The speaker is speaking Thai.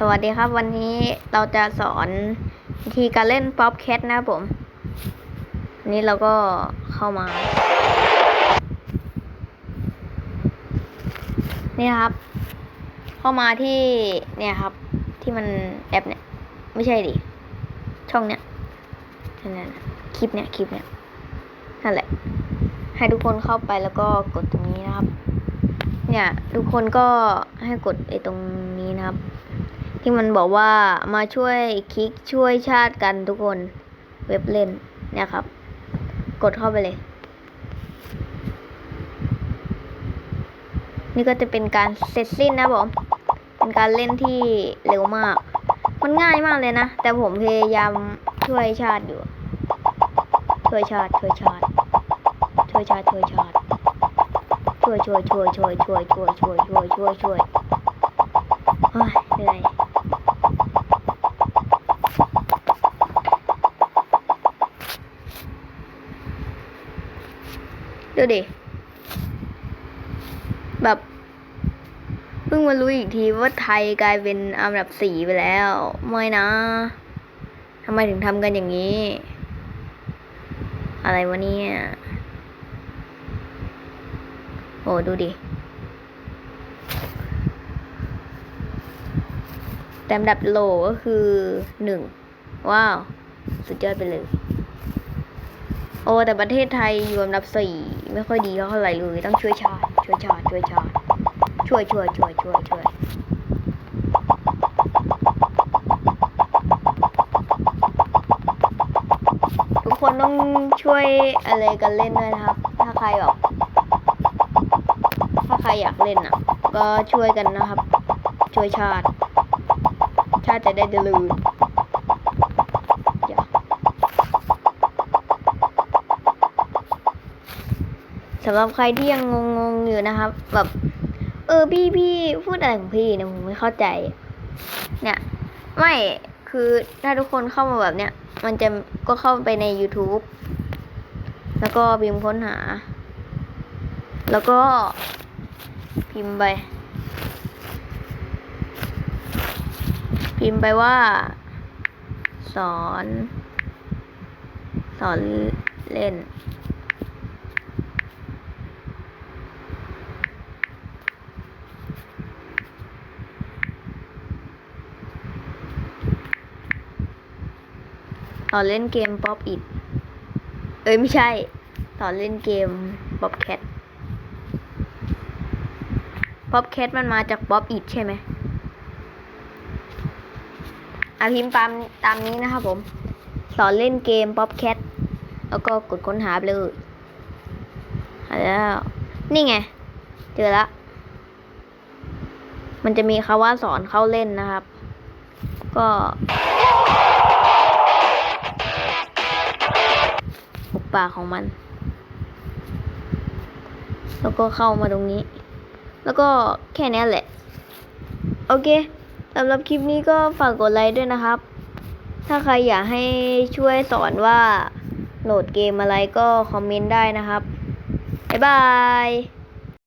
สวัสดีครับ วันนี้เราจะสอนวิธีการเล่นป๊อปแคทนะครับผม นี้เราก็เข้ามา นี่ครับ เข้ามาที่เนี่ยครับ ที่มันแอปเนี่ย ไม่ใช่ดิ ช่องเนี่ยนั่นน่ะคลิปเนี่ยคลิปเนี่ยนั่นแหละ ให้ทุกคนเข้าไปแล้วก็กดตรงนี้นะครับ เนี่ยทุกคนก็ให้กดไอ้ตรงนี้นะครับ ที่มันบอกว่ามาช่วยคลิกช่วยชาติกันทุกคนเว็บเล่นเนี่ยครับ กดเข้าไปเลย นี่ก็จะเป็นการเสร็จสิ้นนะผมเป็นการเล่นที่เร็วมาก มันง่ายมากเลยนะ แต่ผมพยายามช่วยชาติอยู่ ช่วยชาติช่วยชาติ ช่วยชาติช่วยชาติช่วยช่วยช่วยช่วยช่วยช่วยช่วยช่วยช่วยช่วยโอ้ยเหนื่อย ดูดิ แบบ เพิ่งมารู้อีกทีว่าไทยกลายเป็นอันดับสี่ไปแล้ว ไม่นะทำไมถึงทำกันอย่างนี้ อะไรวะเนี่ย โอ้ดูดิ แต่อันดับโลก็คือหนึ่ง ว้าว สุดยอดไปเลย โอ้ แต่ประเทศไทยอยู่อันดับสี่ ไม่ค่อยดีเท่าไหร่เลยต้องช่วยชาติช่วยชาติช่วยชาติช่วยช่วยช่วยช่วยช่วยทุกคนต้องช่วยอะไรกันเล่นด้วยนะครับ ถ้าใครแบบถ้าใครอยากเล่นอะ ก็ช่วยกันนะครับ ช่วยชาติ ชาติจะได้เจริญอย่า สำหรับใครที่ยังงงๆอยู่นะครับ แบบ เออพี่พี่พูดอะไรของพี่เนี่ยผมไม่เข้าใจ เนี่ย ไม่คือถ้าทุกคนเข้ามาแบบเนี้ยมันจะก็เข้าไปใน YouTube แล้วก็พิมพ์ค้นหา แล้วก็พิมพ์ไปพิมพ์ไปว่า สอน สอนเล่น สอนเล่นเกมป๊อปอิดเอ้ยไม่ใช่สอนเล่นเกมป๊อปแคทป๊อปแคทมันมาจากป๊อปอิดใช่ไหมอาพิมพ์ตามตามนี้นะครับผม สอนเล่นเกมป๊อปแคทแล้วก็กดค้นหาเลยหาแล้ว นี่ไง เจอละมันจะมีคาว่าสอนเข้าเล่นนะครับ ก็ ปากของมัน แล้วก็เข้ามาตรงนี้ แล้วก็แค่นี้แหละ โอเคสำหรับคลิปนี้ก็ฝากกดไลค์ด้วยนะครับ ถ้าใครอยากให้ช่วยสอนว่าโหลดเกมอะไรก็คอมเมนต์ได้นะครับ บ๊ายบาย